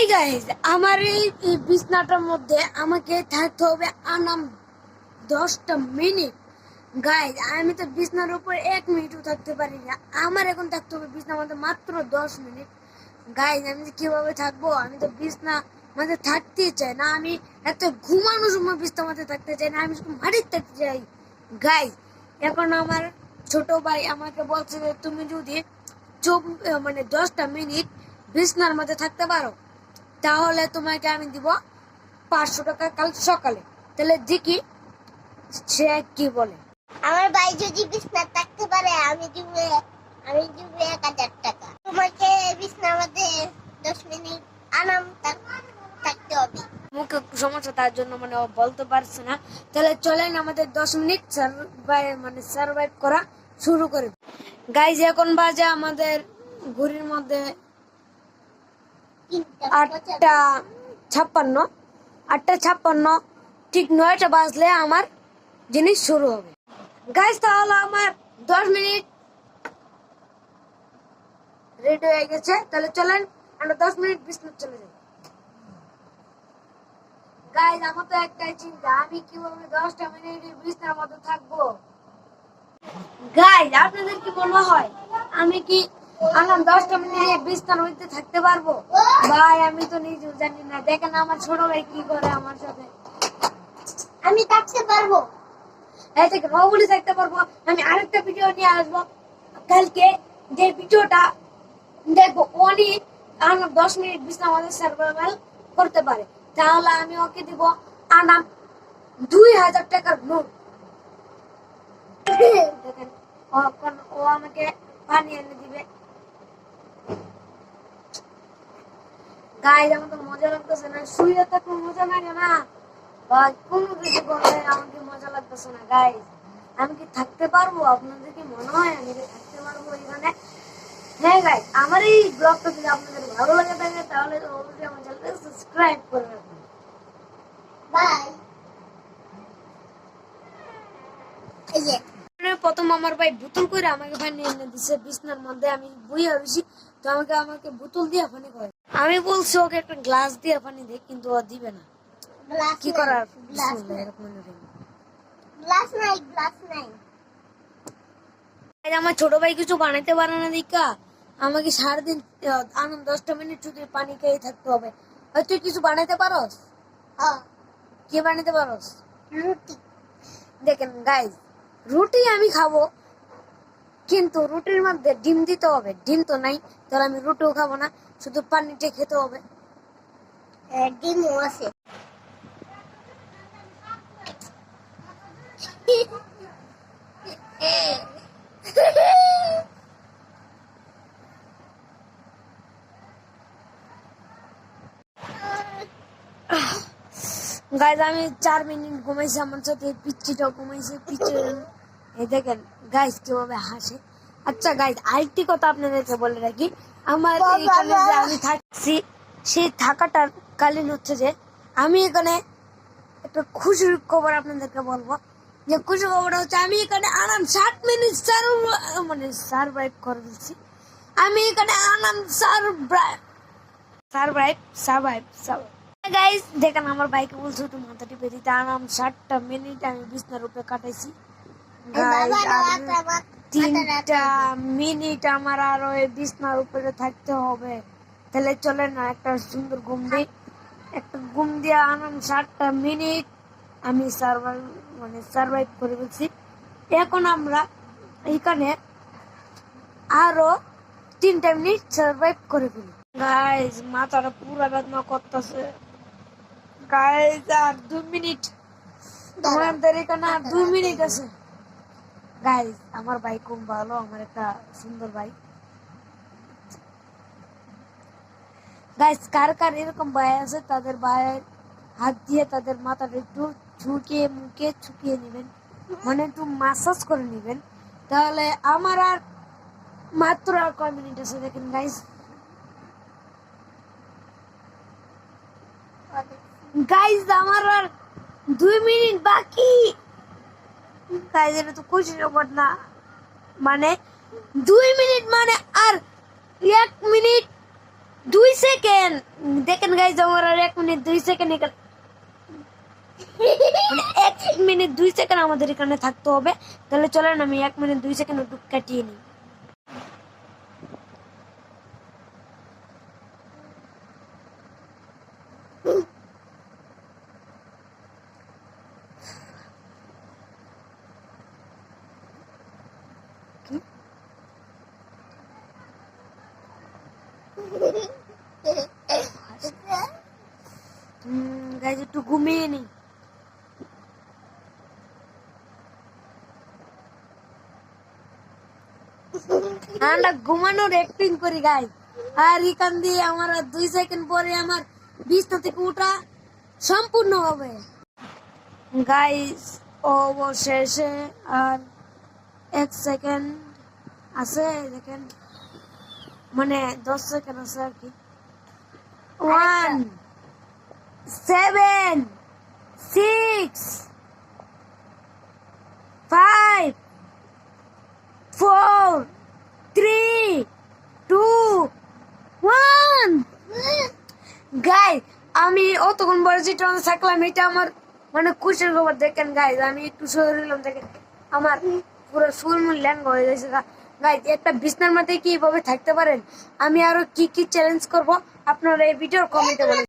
Hi guys আমার এই বিছনাটার মধ্যে আমাকে থাকতে হবে আনাম দশটা মিনিট। গাইজ আমি তো বিছনার উপর এক মিনিটও থাকতে পারি না। আমার এখন থাকতে হবে বিছনার মধ্যে মাত্র দশ মিনিট। গাইজ আমি কীভাবে থাকব? আমি তো বিছনা মধ্যে থাকতেই চাই না। আমি একটা ঘুমানোর সময় বিছনার মধ্যে থাকতে চাই না। আমি শুধু মাটির থাকতে চাই। গাইজ এখন আমার ছোট ভাই আমাকে বলছে যে, তুমি যদি চব- মানে দশটা মিনিট বিছনার মধ্যে থাকতে পারো। তাহলে তোমাকে আমি দিব পাঁচশো টাকা কাল সকালে। তাহলে দেখি সে কি বলে। আমার ভাই যদি বিছনা থাকতে পারে আমি দিব আমি দিব এক হাজার টাকা। তোমাকে বিছনার মধ্যে দশ মিনিট আরাম থাক- থাকতে হবে। মুখে সমস্যা তার জন্য মানে ও বলতে পারছে না। তাহলে চলেন আমাদের দশ মিনিট সার্ভাইভ মানে সার্ভাইভ করা শুরু করি। গাইজ এখন বাজে আমাদের ঘড়ির মধ্যে আটটা ছাপ্পান্ন আটটা ছাপ্পান্ন, ঠিক নয়টা বাজলে আমার জিনিস শুরু হবে। তাহলে আমার দশ মিনিট রেডি হয়ে গেছে। তাহলে চলেন, আমরা দশ মিনিট বিস্কুট চলে যাই। গাইজ আমার তো একটাই চিন্তা, আমি কীভাবে দশটা মিনিট বিছনার মধ্যে থাকব? গাইজ আপনাদের কি মনে হয়, আমি কি আমার দশটা মিনিট বিছনার মধ্যে থাকতে পারব। ভাই আমি তো নিজেও জানি না। দেখেন আমার ছোট ভাই কি করে আমার সাথে। আমি থাকতে পারব। এই থেকে নবলি থাকতে পারব। আমি আরেকটা ভিডিও নিয়ে আসব। কালকে যে ভিডিওটা দেখব উনি আমার দশ মিনিট বিছনা আমাদের সার্ভাইভাল করতে পারে। তাহলে আমি ওকে দিব আনাম দুই হাজার টাকার নোট দেখেন ও ও আমাকে পানি এনে দিবে। আমার তো মজা লাগতেছে না শুয়ে থাকলে মজা লাগে না বা কোনো কিছু করলে আমাকে মজা লাগতেছে না গাইজ আমি কি থাকতে পারব? আপনাদের কি মনে হয় আমি কি থাকতে পারব এখানে? হ্যাঁ গাইজ আমার এই ব্লগটা যদি আপনাদের ভালো লাগে থাকে তাহলে অবশ্যই আমার চ্যানেলটা সাবস্ক্রাইব করে রাখবেন। বাই মানে প্রথম আমার ভাই বোতল করে আমাকে পানি এনে দিছে বিছনার মধ্যে আমি বই হয়েছি তো আমাকে আমাকে বোতল দিয়ে পানি করে আমি বলছি ওকে একটা গ্লাস দিয়ে পানি দে কিন্তু ও দিবে না। কি করার? গ্লাস গ্লাস নাই। গ্লাস নাই আজ আমার ছোট ভাই কিছু বানাইতে পারে না দিকা আমাকে সারাদিন আনন্দ দশটা মিনিট শুধু পানি খেয়ে থাকতে হবে। আর তুই কিছু বানাইতে পারস? হ্যাঁ। কি বানাইতে পারস? রুটি। দেখেন গাইজ রুটি আমি খাব কিন্তু রুটির মধ্যে ডিম দিতে হবে। ডিম তো নাই তাহলে আমি রুটিও খাব না। শুধু পানিটা খেতে হবে। ডিমও আছে। গাইজ আমি চার মিনিট ঘুমাইছি আমার সাথে পিচ্ছিটাও ঘুমাইছে পিচ্ছি এই দেখেন গাইজ কীভাবে হাসে। আচ্ছা গাইজ আরেকটি কথা আপনাদেরকে বলে রাখি। আমার এখানে যে আমি থাকছি সেই থাকাটার কালীন হচ্ছে যে আমি এখানে একটা খুশির খবর আপনাদেরকে বলব। যে খুশির খবরটা হচ্ছে আমি এখানে আরাম ষাট মিনিট সার মানে সার্ভাইভ করে দিচ্ছি। আমি এখানে আরাম survive survive survive survive guys দেখেন আমার বাইকে বলছো একটু মাথা টিপে দিতে আরাম ষাটটা মিনিট আমি বিছনার উপরে কাটাইছি। তিনটা মিনিট আমার আর ওই বিছনার উপরে থাকতে হবে। তাহলে চলে না একটা সুন্দর ঘুম দিই। একটা ঘুম দিয়ে আনাম ষাটটা মিনিট আমি সার্ভাইভ মানে সার্ভাইভ করে বলছি এখন আমরা এখানে আরও তিনটা মিনিট সার্ভাইভ করে ফেলি। গাইজ মাথাটা পুরা বেদনা করতেছে। গাইজ আর দুই মিনিট। আমাদের এখানে আর দু মিনিট আছে। গাইজ আমার ভাই খুব ভালো, আমার একটা সুন্দর ভাই গাইজ কার কার এরকম ভাই আছে, তাদের ভাইয়ের হাত দিয়ে তাদের মাথাটা একটু ঝুঁকিয়ে মুখে ছুকিয়ে নেবেন। মানে একটু মাসাজ করে নেবেন। তাহলে আমার আর মাত্র আর কয় মিনিট আছে দেখেন গাইজ গাইজ আমার আর দুই মিনিট বাকি। গাইজ এটা তো খুশি খবর না। মানে দুই মিনিট মানে আর এক মিনিট দুই সেকেন্ড। দেখেন গাইজ আমার আর এক মিনিট দুই সেকেন্ড এখানে মানে এক মিনিট দুই সেকেন্ড আমাদের এখানে থাকতে হবে। তাহলে চলেন আমি এক মিনিট দুই সেকেন্ড কাটিয়ে নিই। গাইজ একটু ঘুমিয়ে নিই। আমরা ঘুমানোর অ্যাক্টিং করি গাই আর এখান দিয়ে আমার দুই সেকেন্ড পরে আমার বিছনা থেকে উঠা সম্পূর্ণ হবে। গাইস অবশেষে আর এক সেকেন্ড আছে, দেখেন। মানে দশ সেকেন্ড আছে আর কি। One seven six five four, three, two, one. Guy আমি অতক্ষণ বড় যেটা থাকলাম এটা আমার মানে খুশির খবর। দেখেন গাই আমি একটু হলাম দেখেন। আমার পুরো ফুল মুল ল্যাঙ্গ হয়ে গেছে গাই একটা বিছনার মধ্যে কি এভাবে থাকতে পারেন? আমি আরও কি কি চ্যালেঞ্জ করব? আপনারা এই ভিডিওর কমেন্টে বলেন।